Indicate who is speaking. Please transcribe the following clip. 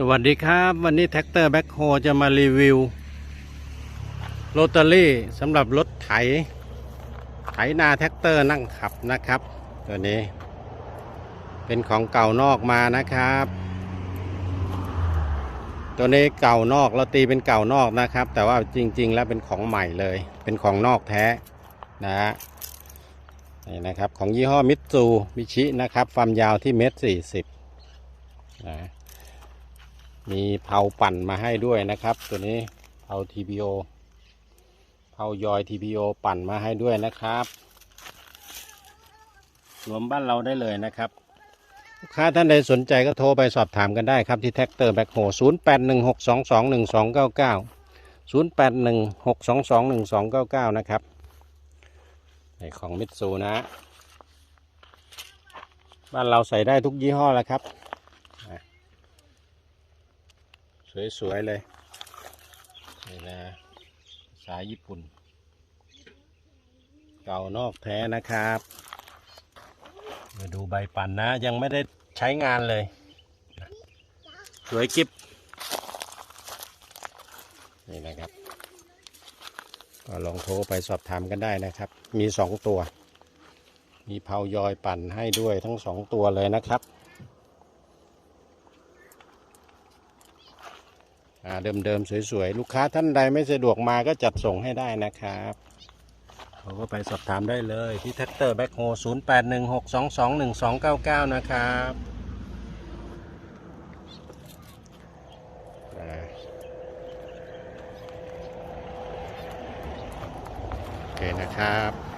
Speaker 1: สวัสดีครับ วันนี้แท็กเตอร์แบ็คโฮจะมารีวิวโรตารี่สำหรับรถไถ ไถนาแท็กเตอร์นั่งขับนะครับ ตัวนี้ เป็นของเก่านอกมานะครับ ตัวนี้เก่านอกเราตีเป็นเก่านอกนะครับ แต่ว่าจริง ๆ แล้วเป็นของใหม่เลย เป็นของนอกแท้นะฮะนี่นะครับของยี่ห้อมิตซูมิชินะครับความยาวที่เมตรสี่สิบนะ มีเผาปั่นมาให้ด้วยนะครับ ตัวนี้เผา TPO เผายอย TPO ปั่นมาให้ด้วยนะครับ รวมบ้านเราได้เลยนะครับลูกค้าท่านใดสนใจก็โทรไปสอบถามกันได้ครับที่แท็กเตอร์แบ็คโฮ0 8 1 6 2 2 1 2 9 9 0 8 1 6 2 2 1 2 9 9 นะครับในของมิตซูนะ บ้านเราใส่ได้ทุกยี่ห้อแล้วครับ สวยๆเลยนี่นะสายญี่ปุ่น เก่านอกแท้นะครับ มาดูใบปั่นนะ ยังไม่ได้ใช้งานเลย สวยกิบนี่นะครับ ก็ลองโทรไปสอบถามกันได้นะครับ มีสองตัว มีเผายอยปั่นให้ด้วยทั้งสองตัวเลยนะครับ อ่า เดิมๆสวยๆ ลูกค้าท่านใดไม่สะดวกมาก็จัดส่งให้ได้นะครับเราก็ไปสอบถามได้เลยที่แท็กเตอร์แบ็คโฮ0 8 1 6 2 2 1 2 9 9 นะครับโอเคนะครับ